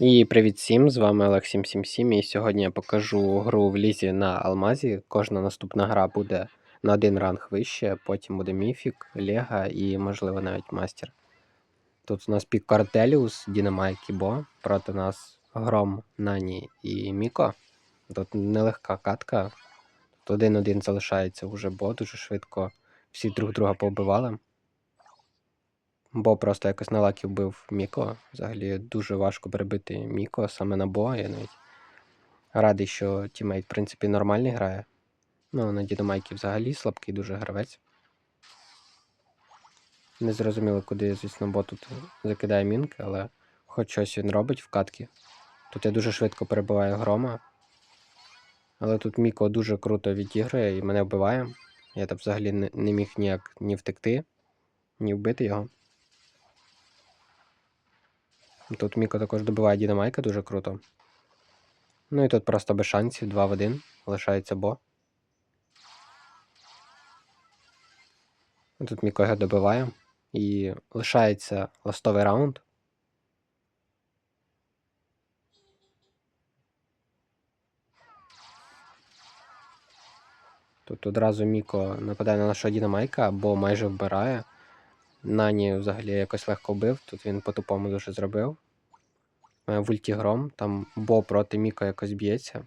І привіт всім, з вами Олег 777 і сьогодні я покажу гру в лізі на Алмазі. Кожна наступна гра буде на один ранг вище, потім буде Міфік, Лега і, можливо, навіть Мастер. Тут у нас пік Картеліус, і Бо, проти нас Гром, Нані і Міко. Тут нелегка катка. Тут один-один залишається вже Бо дуже швидко. Всі друг друга побивали. Бо просто якось на лакі вбив Міко. Взагалі дуже важко перебити Міко саме на Бо. Я навіть радий, що тімейт, в принципі, нормальний грає. Ну, на Дінамайкі взагалі слабкий дуже гравець. Не зрозуміло, куди, звісно, бо тут закидає мінки, але хоч щось він робить в катки. Тут я дуже швидко перебиваю грома. Але тут Міко дуже круто відігрує і мене вбиває. Я там взагалі не міг ніяк ні втекти, ні вбити його. Тут Міко також добиває Дінамайка дуже круто. Ну і тут просто без шансів 2 в 1. Лишається Бо. Тут Міко його добиває. І лишається ластовий раунд. Тут одразу Міко нападає на нашого Дінамайка, бо майже вбирає. Нані взагалі якось легко вбив, тут він по-тупому дуже зробив. Е, В ульті там Бо проти Міко якось б'ється.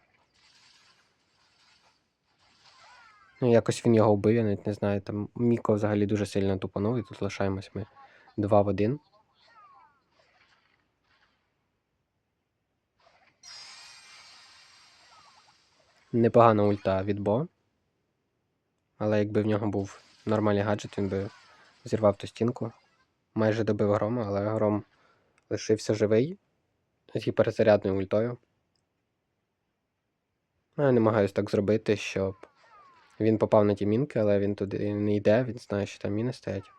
Ну, якось він його вбив, я навіть не знаю. Там Міко взагалі дуже сильно тупанув, і тут лишаємось ми 2 в 1. Непогана ульта від Бо. Але якби в нього був нормальний гаджет, він би зірвав ту стінку. Майже добив грома, але гром лишився живий з гіперзарядною ультою. Ну, Я намагаюся так зробити, щоб він попав на ті мінки, але він туди не йде, він знає, що там міни стоять.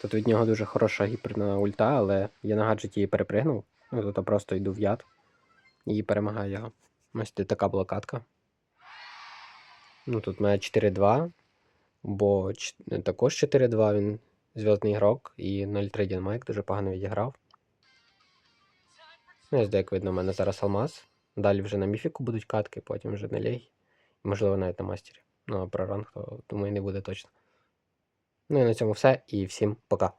Тут від нього дуже хороша гіперна ульта, але я на гаджеті її перепригнув. Ну, тут я просто йду в яд і перемагаю його. Ось тут така блокадка. Ну, тут в мене 4-2, бо також 4-2 він зв'язний ігрок і 0-3 Дінмайк дуже погано відіграв. Ну, ось як видно, у мене зараз алмаз. Далі вже на міфіку будуть катки, потім вже на лей. Можливо, навіть на мастері. Ну, а про ранг, то думаю, не буде точно. Ну і на цьому все, і всім пока.